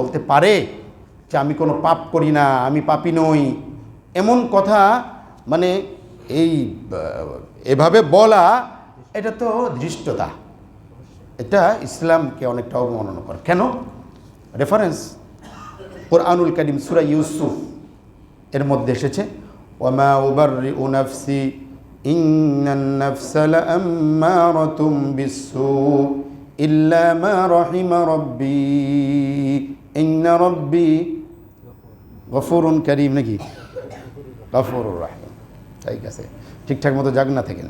বলতে পারে যে আমি কোনো পাপ করি না, আমি পাপি নই। এমন কথা মানে এই, এভাবে বলা এটা তো ধৃষ্টতা। এটা ইসলামকে অনেকটা অবমাননা করে। কেন? রেফারেন্স কোরআনুল করিম সুরা ইউসুফ এর মধ্যে এসেছে ওমা উবার উনাফসি ইন্নাফসাল আম্মারাতুম বিসু ইল্লা রহিমা রব্বি। গফুরুন করিম নাকি? রাহিম। ঠিক আছে। ঠিকঠাক মতো জাগ না থাকেন।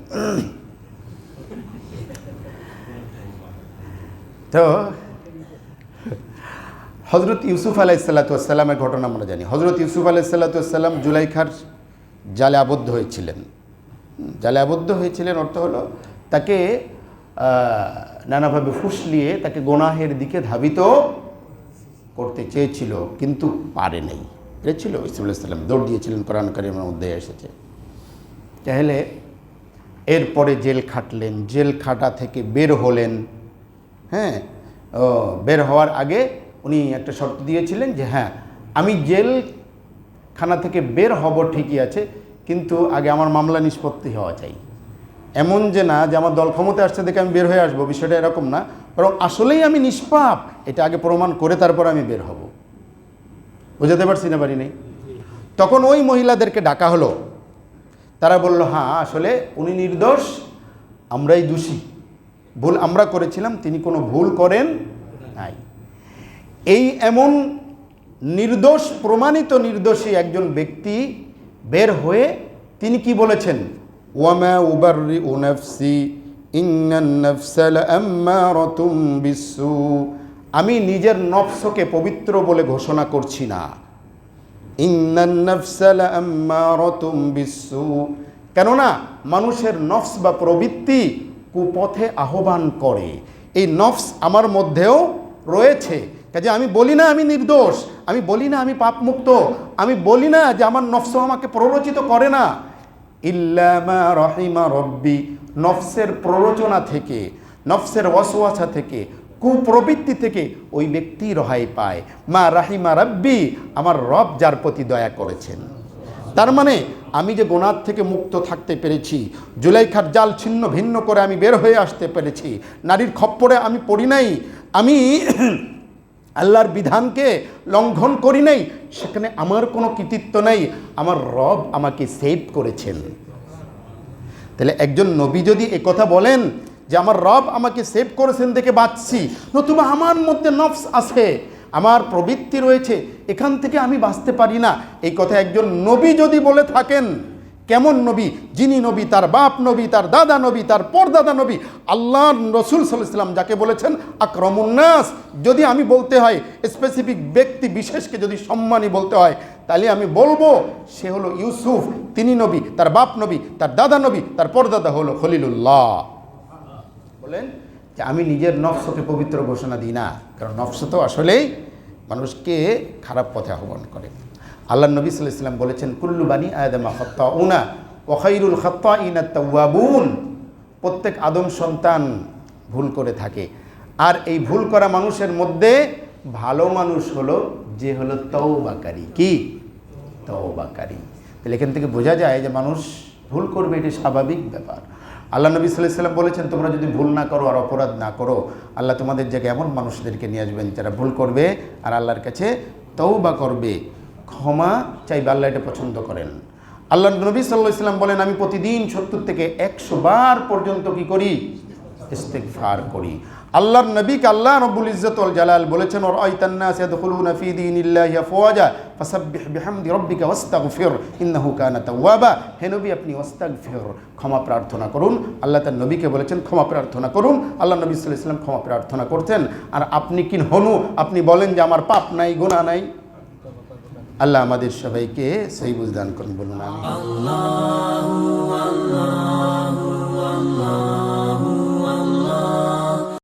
তো হজরত ইউসুফ আলাইসাল্লাতামের ঘটনা আমরা জানি। হজরত ইউসুফ আলাইসাল্লাতাম জুলাইখার জালে আবদ্ধ হয়েছিলেন। জালে আবদ্ধ হয়েছিলেন অর্থ হলো তাকে নানাভাবে ফুসলিয়ে তাকে গোনাহের দিকে ধাবিত করতে চেয়েছিল, কিন্তু পারে নাই। পেরেছিল ইসুফ আলাইসাল্লাম দৌড় দিয়েছিলেন, কোরআন কারিমের মধ্যে এসেছে। তাহলে এরপরে জেল খাটলেন, জেল খাটা থেকে বের হলেন হ্যাঁ? বের হওয়ার আগে উনি একটা শর্ত দিয়েছিলেন যে হ্যাঁ আমি জেলখানা থেকে বের হব ঠিকই আছে, কিন্তু আগে আমার মামলা নিষ্পত্তি হওয়া চাই। এমন যে না যে আমার দল ক্ষমতা আসছে দেখে আমি বের হয়ে আসব, বিষয়টা এরকম না। বরং আসলেই আমি নিষ্পাপ। এটা আগে প্রমাণ করে তারপর আমি বের হব। বোঝাতে পারছি না পারি নেই? তখন ওই মহিলাদেরকে ডাকা হলো। তারা বলল হ্যাঁ আসলে উনি নির্দোষ, আমরাই দোষী। ভুল আমরা করেছিলাম, তিনি কোনো ভুল করেন নাই। এই এমন নির্দোষ, প্রমাণিত নির্দোষী একজন ব্যক্তি বের হয়ে তিনি কি বলেছেন? ওয়ামা উবাররি উনাফসি ইন্নাফসাল আমি নিজের নফসকে পবিত্র বলে ঘোষণা করছি না। কেননা, মানুষের নফস বা প্রবৃত্তি কুপথে আহ্বান করে। এই নফস আমার মধ্যেও রয়েছে। কাজে আমি বলি না আমি নির্দোষ, আমি বলি না আমি পাপমুক্ত, আমি বলি না যে আমার নফস আমাকে প্ররোচিত করে না। ইল্লামা রহিমা রব্বি, নফসের প্ররোচনা থেকে, নফসের ওয়াসওয়াসা থেকে কুপ্রবৃত্তি থেকে ওই ব্যক্তি রহাই পায়। মা রাহিমা রাব্বি, আমার রব যার প্রতি দয়া করেছেন। তার মানে আমি যে গোনার থেকে মুক্ত থাকতে পেরেছি, জুলাইখার জাল ছিন্ন ভিন্ন করে আমি বের হয়ে আসতে পেরেছি, নারীর খপ্পরে আমি পড়ি নাই, আমি আল্লাহর বিধানকে লঙ্ঘন করি নাই, সেখানে আমার কোনো কৃতিত্ব নেই, আমার রব আমাকে সেভ করেছেন। তাহলে একজন নবী যদি কথা বলেন যে আমার রব আমাকে সেভ করেছেন দেখে বাঁচছি। নতুবা আমার মধ্যে নফস আছে। আমার প্রবৃত্তি রয়েছে। এখান থেকে আমি বাঁচতে পারি না। এই কথা একজন নবী যদি বলে থাকেন, কেমন নবী? যিনি নবী, তার বাপ নবী, তার দাদা নবী, তার পরদাদা নবী আল্লাহ রসুল সাল্লাম যাকে বলেছেন আক্রমুন্নাস যদি আমি বলতে হয় স্পেসিফিক ব্যক্তি বিশেষকে যদি সম্মানী বলতে হয়, তাহলে আমি বলব, সে হলো ইউসুফ। তিনি নবী, তার বাপ নবী, তার দাদা নবী, তার পরদাদা হলো খলিলুল্লাহ। বলেন যে আমি নিজের নফসকে পবিত্র ঘোষণা দিই না, কারণ নফস তো আসলেই মানুষকে খারাপ পথে আহ্বান করে। আল্লাহ নবী সাল্লাহ ইসলাম বলেছেন, কুল্লু বানি আয়দামা হত্তা উনা ওখাইরুল হত্তা ইনা তাওয়াবুন। প্রত্যেক আদম সন্তান ভুল করে থাকে। আর এই ভুল করা মানুষের মধ্যে ভালো মানুষ হলো, যে হলো তওবাকারী। কি? তওবাকারী। তাহলে এখান থেকে বোঝা যায় যে মানুষ ভুল করবে, এটি স্বাভাবিক ব্যাপার। আল্লাহ নবী সাল্লাহ সাল্লাম বলেছেন, তোমরা যদি ভুল না করো আর অপরাধ না করো, আল্লাহ তোমাদের জায়গায় এমন মানুষদেরকে নিয়ে আসবেন যারা ভুল করবে আর আল্লাহর কাছে তৌবা করবে, ক্ষমা চাইবে, আল্লাহ এটা পছন্দ করেন। আল্লাহ নবী সাল্লাহ ইসলাম বলেন, আমি প্রতিদিন সত্তর থেকে একশো বার পর্যন্ত কি করি? ইস্তেগফার করি। আল্লাহর নবীকে আল্লাহ রব্বুল ইজ্জত ওয়াল জালাল বলেছেন ওর আইতান্নাস ইয়াদখুলুনা ফি দীনিল্লাহি আফওয়াজা ফাসাব্বিহ বিহামদি রাব্বিকা ওয়াস্তাগফির ইন্নাহু কানা তাওয়াবা। হে নবী আপনি ওয়াস্তাগফির ক্ষমা প্রার্থনা করুন। আল্লাহ তার নবীকে বলেছেন ক্ষমা প্রার্থনা করুন। আল্লাহ নবী সাল্লাল্লাহু আলাইহি ক্ষমা প্রার্থনা করতেন। আর আপনি কি হনু? আপনি বলেন যে আমার পাপ নাই গুনাহ নাই। আল্লাহ আমাদের সবাইকে সেই বুঝদান করুন বলুন আমি Allah, Allah.